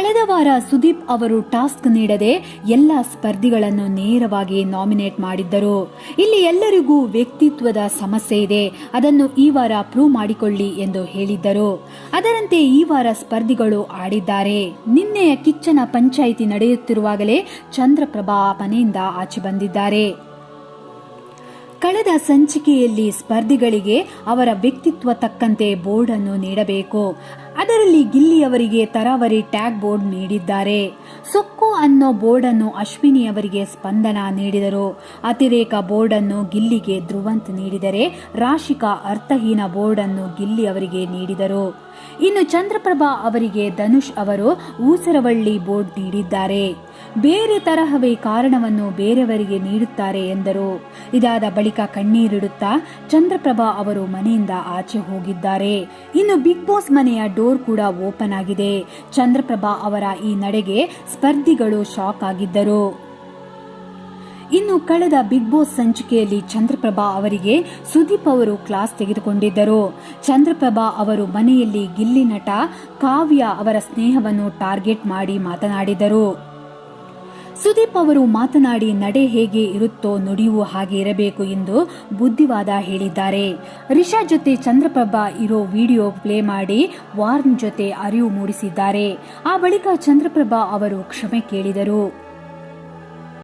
ಕಳೆದ ವಾರ ಸುದೀಪ್ ಅವರು ಟಾಸ್ಕ್ ನೀಡದೆ ಎಲ್ಲ ಸ್ಪರ್ಧಿಗಳನ್ನು ನೇರವಾಗಿ ನಾಮಿನೇಟ್ ಮಾಡಿದ್ದರು. ಇಲ್ಲಿ ಎಲ್ಲರಿಗೂ ವ್ಯಕ್ತಿತ್ವದ ಸಮಸ್ಯೆ ಇದೆ. ಅದನ್ನು ಈ ವಾರ ಪ್ರೂವ್ ಮಾಡಿಕೊಳ್ಳಿ ಎಂದು ಹೇಳಿದ್ದರು. ಅದರಂತೆ ಈ ವಾರ ಸ್ಪರ್ಧಿಗಳು ಆಡಿದ್ದಾರೆ. ನಿನ್ನೆಯ ಕಿಚ್ಚನ ಪಂಚಾಯಿತಿ ನಡೆಯುತ್ತಿರುವಾಗಲೇ ಚಂದ್ರಪ್ರಭಾ ಮನೆಯಿಂದ ಆಚೆ ಬಂದಿದ್ದಾರೆ. ಕಳೆದ ಸಂಚಿಕೆಯಲ್ಲಿ ಸ್ಪರ್ಧಿಗಳಿಗೆ ಅವರ ವ್ಯಕ್ತಿತ್ವ ತಕ್ಕಂತೆ ಬೋರ್ಡ್ ಅನ್ನು ನೀಡಬೇಕು. ಅದರಲ್ಲಿ ಗಿಲ್ಲಿ ಅವರಿಗೆ ತರಾವರಿ ಟ್ಯಾಗ್ ಬೋರ್ಡ್ ನೀಡಿದ್ದಾರೆ. ಸೊಕ್ಕು ಅನ್ನೋ ಬೋರ್ಡ್ ಅನ್ನು ಅಶ್ವಿನಿ ಅವರಿಗೆ ಸ್ಪಂದನ ನೀಡಿದರು. ಅತಿರೇಕ ಬೋರ್ಡ್ ಅನ್ನು ಗಿಲ್ಲಿಗೆ ಧ್ರುವಂತ್ ನೀಡಿದರೆ ರಾಶಿಕಾ ಅರ್ಥಹೀನ ಬೋರ್ಡ್ ಅನ್ನು ಗಿಲ್ಲಿ ಅವರಿಗೆ ನೀಡಿದರು. ಇನ್ನು ಚಂದ್ರಪ್ರಭಾ ಅವರಿಗೆ ಧನುಷ್ ಅವರು ಊಸರವಳ್ಳಿ ಬೋರ್ಡ್ ನೀಡಿದ್ದಾರೆ. ಬೇರೆ ತರಹವೇ ಕಾರಣವನ್ನು ಬೇರೆಯವರಿಗೆ ನೀಡುತ್ತಾರೆ ಎಂದರು. ಇದಾದ ಬಳಿಕ ಕಣ್ಣೀರಿಡುತ್ತಾ ಚಂದ್ರಪ್ರಭಾ ಅವರು ಮನೆಯಿಂದ ಆಚೆ ಹೋಗಿದ್ದಾರೆ. ಇನ್ನು ಬಿಗ್ ಬಾಸ್ ಮನೆಯ ಡೋರ್ ಕೂಡ ಓಪನ್ ಆಗಿದೆ. ಚಂದ್ರಪ್ರಭಾ ಅವರ ಈ ನಡೆಗೆ ಸ್ಪರ್ಧಿಗಳು ಶಾಕ್ ಆಗಿದ್ದರು. ಇನ್ನು ಕಳೆದ ಬಿಗ್ ಬಾಸ್ ಸಂಚಿಕೆಯಲ್ಲಿ ಚಂದ್ರಪ್ರಭಾ ಅವರಿಗೆ ಸುದೀಪ್ ಅವರು ಕ್ಲಾಸ್ ತೆಗೆದುಕೊಂಡಿದ್ದರು. ಚಂದ್ರಪ್ರಭಾ ಅವರು ಮನೆಯಲ್ಲಿ ಗಿಲ್ಲಿ ನಟ ಕಾವ್ಯ ಅವರ ಸ್ನೇಹವನ್ನು ಟಾರ್ಗೆಟ್ ಮಾಡಿ ಮಾತನಾಡಿದರು. ಸುದೀಪ್ ಅವರು ಮಾತನಾಡಿ ನಡೆ ಹೇಗೆ ಇರುತ್ತೋ ನುಡಿಯೂ ಹಾಗೆ ಇರಬೇಕು ಎಂದು ಬುದ್ಧಿವಾದ ಹೇಳಿದ್ದಾರೆ. ರಿಷಾ ಜೊತೆ ಚಂದ್ರಪ್ರಭಾ ಇರೋ ವಿಡಿಯೋ ಪ್ಲೇ ಮಾಡಿ ವಾರ್ನ್ ಜೊತೆ ಅರಿವು ಮೂಡಿಸಿದ್ದಾರೆ. ಆ ಬಳಿಕ ಚಂದ್ರಪ್ರಭಾ ಅವರು ಕ್ಷಮೆ ಕೇಳಿದರು.